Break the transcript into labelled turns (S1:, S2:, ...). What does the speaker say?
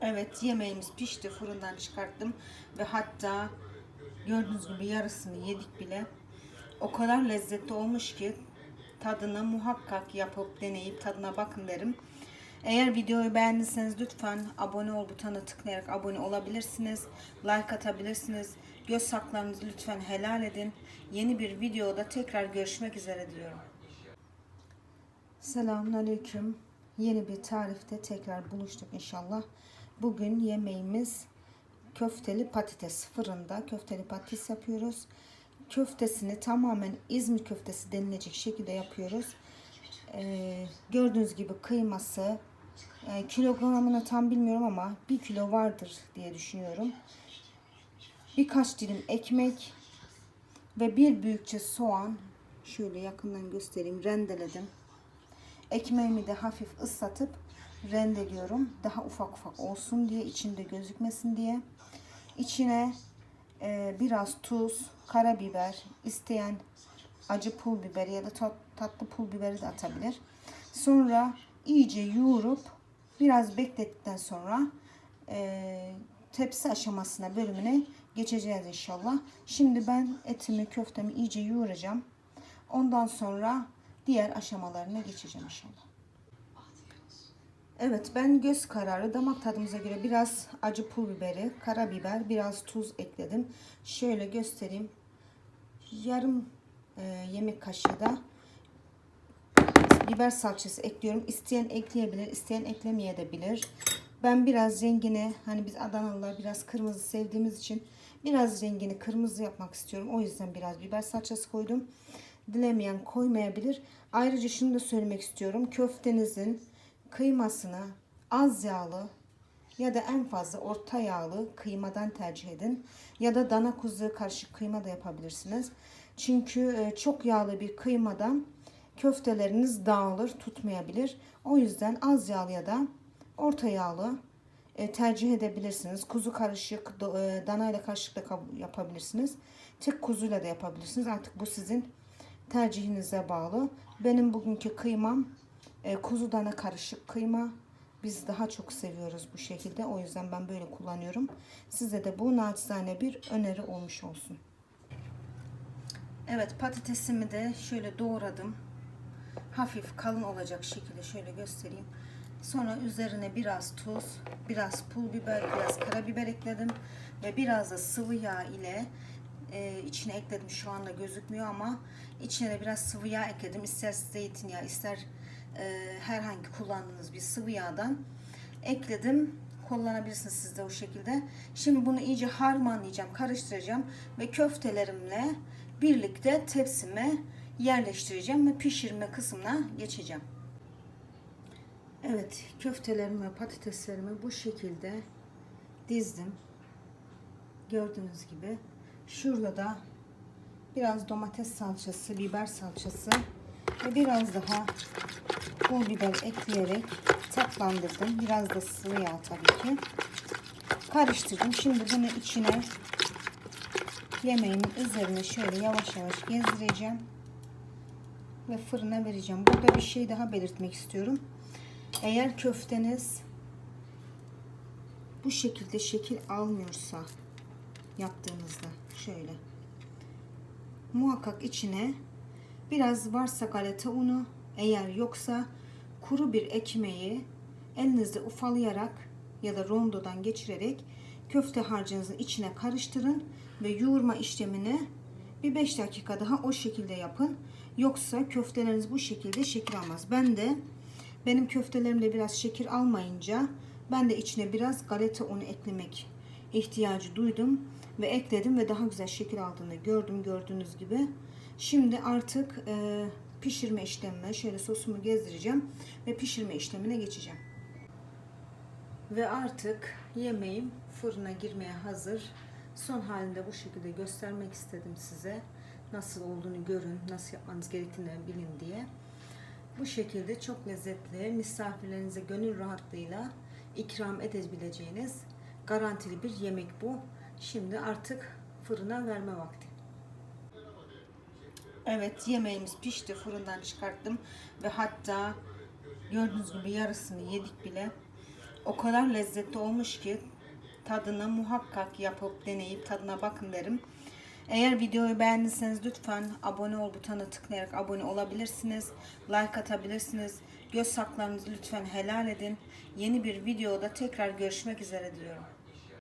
S1: Evet yemeğimiz pişti fırından çıkarttım ve hatta gördüğünüz gibi yarısını yedik bile. O kadar lezzetli olmuş ki tadını muhakkak yapıp deneyip tadına bakın derim. Eğer videoyu beğendiyseniz lütfen abone ol butonuna tıklayarak abone olabilirsiniz. Like atabilirsiniz. Göz saklarınızı lütfen helal edin. Yeni bir videoda tekrar görüşmek üzere diyorum. Selamünaleyküm. Yeni bir tarifte tekrar buluştuk inşallah. Bugün yemeğimiz köfteli patates fırında köfteli patates yapıyoruz. Köftesini tamamen İzmir köftesi denilecek şekilde yapıyoruz. Ee, gördüğünüz gibi kıyması e, kilogramını tam bilmiyorum ama bir kilo vardır diye düşünüyorum. Birkaç dilim ekmek ve bir büyükçe soğan şöyle yakından göstereyim rendeledim. Ekmeğimi de hafif ıslatıp rendeliyorum. Daha ufak ufak olsun diye içinde gözükmesin diye. İçine e, biraz tuz, karabiber, isteyen acı pul biberi ya da tat, tatlı pul biberi de atabilir. Sonra iyice yoğurup biraz beklettikten sonra e, tepsi aşamasına bölümüne geçeceğiz inşallah. Şimdi ben etimi köftemi iyice yoğuracağım. Ondan sonra diğer aşamalarına geçeceğim inşallah. Evet ben göz kararı damak tadımıza göre biraz acı pul biberi, karabiber, biraz tuz ekledim. Şöyle göstereyim. Yarım e, yemek kaşığı da biber salçası ekliyorum. İsteyen ekleyebilir, isteyen eklemeyebilir. Ben biraz rengini hani biz Adanalılar biraz kırmızı sevdiğimiz için biraz rengini kırmızı yapmak istiyorum. O yüzden biraz biber salçası koydum. Dilemeyen koymayabilir. Ayrıca şunu da söylemek istiyorum. Köftenizin kıymasını az yağlı ya da en fazla orta yağlı kıymadan tercih edin. Ya da dana kuzu karışık kıyma da yapabilirsiniz. Çünkü e, çok yağlı bir kıymadan köfteleriniz dağılır, tutmayabilir. O yüzden az yağlı ya da orta yağlı e, tercih edebilirsiniz. Kuzu karışık, e, dana ile karışık da yapabilirsiniz. Tek kuzuyla da yapabilirsiniz. Artık bu sizin tercihinize bağlı. Benim bugünkü kıymam e, kuzu dana karışık kıyma. Biz daha çok seviyoruz bu şekilde. O yüzden ben böyle kullanıyorum. Size de bu naçizane bir öneri olmuş olsun. Evet patatesimi de şöyle doğradım. Hafif kalın olacak şekilde şöyle göstereyim. Sonra üzerine biraz tuz, biraz pul biber, biraz karabiber ekledim. Ve biraz da sıvı yağ ile e, içine ekledim. Şu anda gözükmüyor ama içine de biraz sıvı yağ ekledim. İster zeytinyağı ister e, herhangi kullandığınız bir sıvı yağdan ekledim. Kullanabilirsiniz siz de o şekilde. Şimdi bunu iyice harmanlayacağım, karıştıracağım ve köftelerimle birlikte tepsime yerleştireceğim ve pişirme kısmına geçeceğim. Evet, köftelerimi ve patateslerimi bu şekilde dizdim. Gördüğünüz gibi. Şurada da biraz domates salçası, biber salçası ve biraz daha pul biber ekleyerek tatlandırdım. Biraz da sıvı yağ tabii ki. Karıştırdım. Şimdi bunu içine yemeğimin üzerine şöyle yavaş yavaş gezdireceğim ve fırına vereceğim. Burada bir şey daha belirtmek istiyorum. Eğer köfteniz bu şekilde şekil almıyorsa yaptığınızda şöyle muhakkak içine biraz varsa galeta unu eğer yoksa kuru bir ekmeği elinizde ufalayarak ya da rondodan geçirerek köfte harcınızın içine karıştırın ve yoğurma işlemini bir 5 dakika daha o şekilde yapın. Yoksa köfteleriniz bu şekilde şekil almaz. Ben de benim köftelerimde biraz şekil almayınca ben de içine biraz galeta unu eklemek ihtiyacı duydum ve ekledim ve daha güzel şekil aldığını gördüm gördüğünüz gibi. Şimdi artık e, pişirme işlemine şöyle sosumu gezdireceğim ve pişirme işlemine geçeceğim. Ve artık yemeğim fırına girmeye hazır. Son halinde bu şekilde göstermek istedim size. Nasıl olduğunu görün, nasıl yapmanız gerektiğini bilin diye. Bu şekilde çok lezzetli, misafirlerinize gönül rahatlığıyla ikram edebileceğiniz garantili bir yemek bu. Şimdi artık fırına verme vakti. Evet yemeğimiz pişti fırından çıkarttım ve hatta gördüğünüz gibi yarısını yedik bile. O kadar lezzetli olmuş ki tadına muhakkak yapıp deneyip tadına bakın derim. Eğer videoyu beğendiyseniz lütfen abone ol butonuna tıklayarak abone olabilirsiniz. Like atabilirsiniz. Göz saklarınızı lütfen helal edin. Yeni bir videoda tekrar görüşmek üzere diliyorum.